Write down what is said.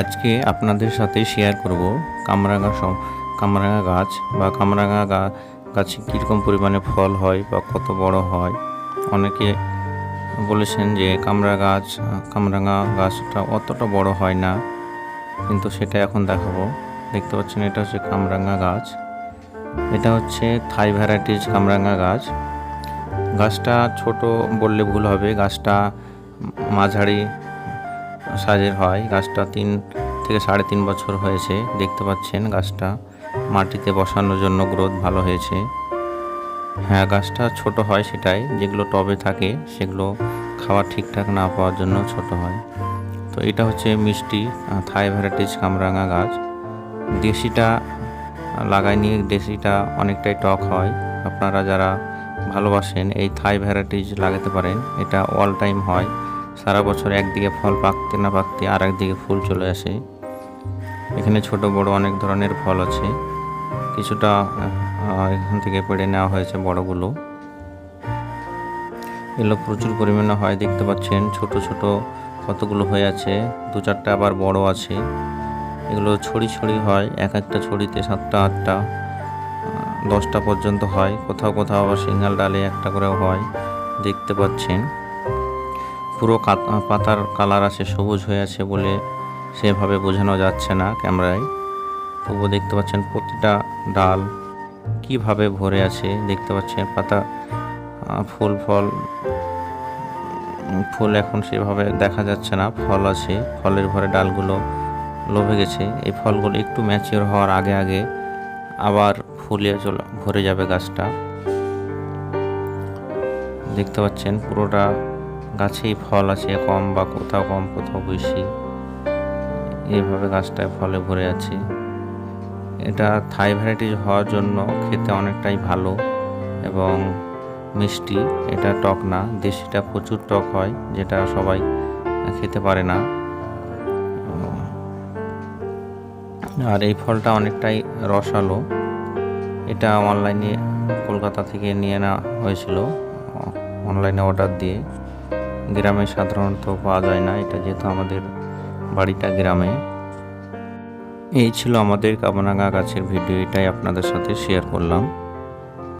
আজকে আপনাদের সাথে শেয়ার করব কামরাঙা কামরাঙা গাছ বা কামরাঙা গাছে কীরকম পরিমাণে ফল হয় বা কত বড় হয়। অনেকে বলেছেন যে কামরা গাছ, কামরাঙা গাছটা অতটা বড় হয় না, কিন্তু সেটা এখন দেখাবো। দেখতে পাচ্ছেন এটা হচ্ছে কামরাঙা গাছ। এটা হচ্ছে থাই ভ্যারাইটিজ কামরাঙা গাছ। গাছটা ছোট বললে ভুল হবে, গাছটা মাঝারি সাইজের হয়। গাছটা তিন থেকে সাড়ে তিন বছর হয়েছে, দেখতে পাচ্ছেন গাছটা। মাটিতে বসানোর জন্য গ্রোথ ভালো হয়েছে। হ্যাঁ গাছটা ছোট হয় সেটাই, যেগুলো টবে থাকে সেগুলো খাওয়া ঠিকঠাক না পাওয়ার জন্য ছোট হয়। তো এটা হচ্ছে মিষ্টি থাই ভ্যারাইটিস কামরাঙা গাছ। দেশিটা লাগাইনি দেশিটা অনেকটাই টক হয়। আপনারা যারা ভালোবাসেন, এই থাই ভ্যারাইটিস লাগাতে পারেন। এটা অল টাইম হয়। সারা বছর একদিকে ফল পাকতে না পাকতে আর একদিকে ফুল চলে আসে। এখানে ছোট বড় অনেক ধরনের ফল আছে। কিছুটা এখান থেকে পেড়ে নেওয়া হয়েছে বড়গুলো। এগুলো প্রচুর পরিমাণে হয়, দেখতে পাচ্ছেন, ছোট ছোট কতগুলো হয়ে আছে। দু চারটা আবার বড় আছে। এগুলো ছড়ি ছড়ি হয়, এক একটা ছড়িতে সাতটা, আটটা দশটা পর্যন্ত হয়। কোথাও কোথাও আবার সিঙ্গাল ডালে একটা করেও হয়, দেখতে পাচ্ছেন। পুরো পাতার কালার আছে, সবুজ হয়ে আছে বলে সেভাবে বোঝানো যাচ্ছে না ক্যামেরায়। তবুও দেখতে পাচ্ছেন প্রতিটা ডাল কীভাবে ভরে আছে, দেখতে পাচ্ছেন পাতা ফুল, ফল ফুল এখন সেভাবে দেখা যাচ্ছে না, ফল আছে, ফলের ভরে ডালগুলো লোভে গেছে। এই ফলগুলো একটু ম্যাচিওর হওয়ার আগে আগে আবার ফুলে চলে, ভরে যাবে গাছটা। দেখতে পাচ্ছেন পুরোটা গাছেই ফল আছে, কম বা কোথাও কম, কোথাও বেশি। এইভাবে গাছটায় ফলে ভরে আছে। এটা থাই ভ্যারাইটিস হওয়ার জন্য খেতে অনেকটাই ভালো এবং মিষ্টি। এটা টক না, দেশিটা প্রচুর টক হয়, যেটা সবাই খেতে পারে না। আর এই ফলটা অনেকটাই রসালো। এটা অনলাইনে কলকাতা থেকে নিয়ে নেওয়া হয়েছিল অনলাইনে অর্ডার দিয়ে। গ্রামে সাধারণত পাওয়া যায় না, এটা যেহেতু আমাদের বাড়িটা গ্রামে। এই ছিল আমাদের কাবনাগা গাছের ভিডিও, এটাই আপনাদের সাথে শেয়ার করলাম।